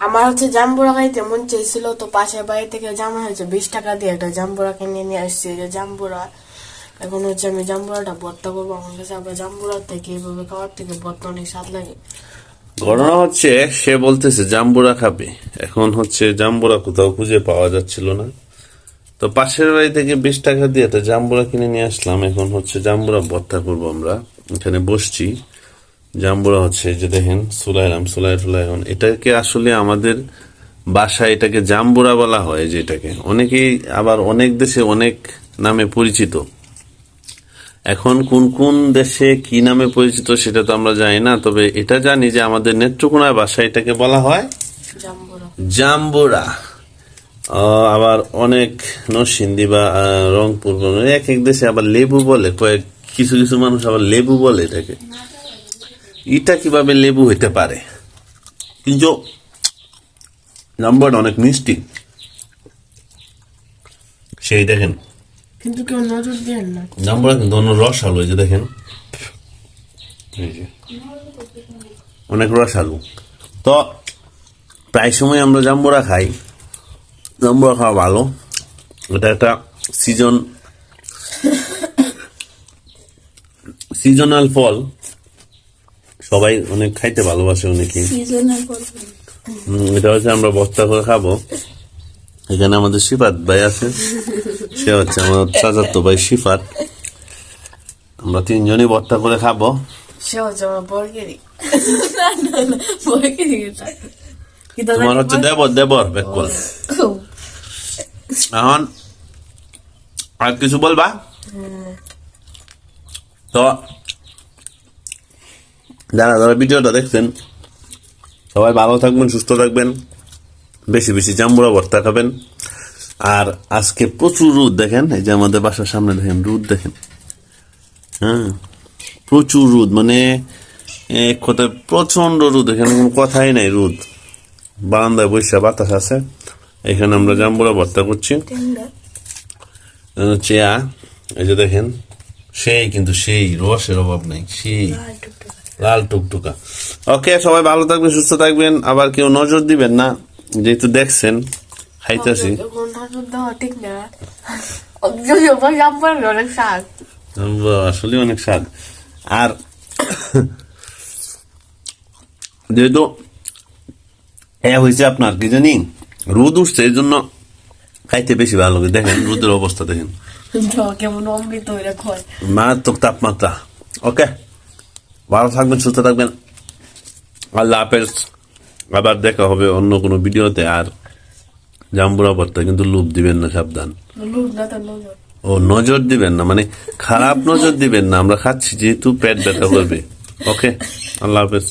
আমার হচ্ছে জাম্বুরা খাইতে মন চেয়েছিল তো পাশের বাড়ি থেকে জামা হয়েছে বিশ টাকা দিয়ে একটা জাম্বুরা কিনে নিয়ে আসছি, যে জাম্বুরা এখন হচ্ছে আমি জাম্বুরাটা ভর্তা করব। আমার কাছে আবার জাম্বুরা থেকে এইভাবে খাওয়ার থেকে ভর্তা অনেক স্বাদ লাগে। ঘটনা হচ্ছে, সে বলতেছে জাম্বুরা খাবে। এখন হচ্ছে জাম্বুরা কোথাও খুঁজে পাওয়া যাচ্ছিল না। তো পাশের বাড়ি থেকে বিশ টাকা দিয়ে একটা জাম্বুরা কিনে নিয়ে আসলাম। এখন হচ্ছে জাম্বুরা ভর্তা করব আমরা। এখানে বসছি। জাম্বুরা হচ্ছে যে দেখেন সুলাইলাম সুলাই টুলাই এটাকে আসলে আমাদের বাসায় এটাকে জাম্বুরা বলা হয় যেটাকে অনেকেই আবার অনেক দেশে অনেক নামে পরিচিত। এখন কোন কোন দেশে কি নামে পরিচিত সেটা তো আমরা জানি না তবে এটা জানি যে আমাদের নেত্রকোনার ভাষায় এটাকে বলা হয় জাম্বুরা। আবার অনেক নরসিংদী বা রংপুর এক এক দেশে আবার লেবু বলে কয়েক কিছু কিছু মানুষ আবার লেবু বলে এটাকে। এটা কীভাবে লেবু হইতে পারে? কিন্তু জাম্বুরাটা অনেক মিষ্টি। সেই দেখেন। কিন্তু কেউ নজর দেন না। জাম্বুরা কিন্তু অন্য রস আলু এই যে দেখেন। অনেক রস আলু তো প্রায় সময় আমরা জাম্বুরা খাই। জাম্বুরা খাওয়া ভালো। এটা একটা সিজন সিজনাল ফল। সবাই অনেক খাইতে ভালোবাসে অনেকে এটা হচ্ছে আমরা বস্তা করে খাব। এখানে আমাদের সিফাত ভাই আছে। সে হচ্ছে আমার চাচাতো ভাই সিফাত আমরা তিনজনই বর্তা করে খাব। তোমার হচ্ছে দেবর দেবর বেকল এখন আর কিছু বলবা? তো যারা যারা ভিডিওটা দেখছেন সবাই ভালো থাকবেন সুস্থ থাকবেন বেশি বেশি জাম্বুরা ভর্তা খাবেন। আর আজকে প্রচুর রোদ দেখেন এই যে আমাদের বাসার সামনে দেখেন রোদ দেখেন। হ্যাঁ প্রচুর রোদ মানে এক কথায় প্রচণ্ড রোদ এখানে কোনো কথাই নাই রোদ। বারান্দায় বৈশা বাতাস আছে এখানে আমরা জাম্বুরা ভর্তা করছি। চেয়া এই যে দেখেন সেই কিন্তু সেই রসের অভাব নাই সেই। লাল টুকটুকা। ওকে সবাই ভালো থাকবেন সুস্থ থাকবেন। আবার কেউ নজর দিবেন না। যেহেতু দেখছেন খাইতেছি। আসলে অনেক স্বাদ। আর যেহেতু এ হয়েছে আপনার কি জানি রোদ উঠছে এই জন্য খাইতে বেশি ভালো লাগে। দেখেন রোদের অবস্থা দেখেন। তো কেমন অমৃত খয় মারাত্মক তাপমাত্রা। ওকে ভালো থাকবেন সুস্থ থাকবেন। আল্লাহ হাফেজ। আবার দেখা হবে অন্য কোনো ভিডিওতে। আর জাম্বুরা ভর্তা কিন্তু লুপ দিবেন না সাবধান। ও নজর দিবেন না মানে খারাপ নজর দিবেন না। আমরা খাচ্ছি যেহেতু পেট ব্যথা করবে। ওকে আল্লাহ হাফেজ।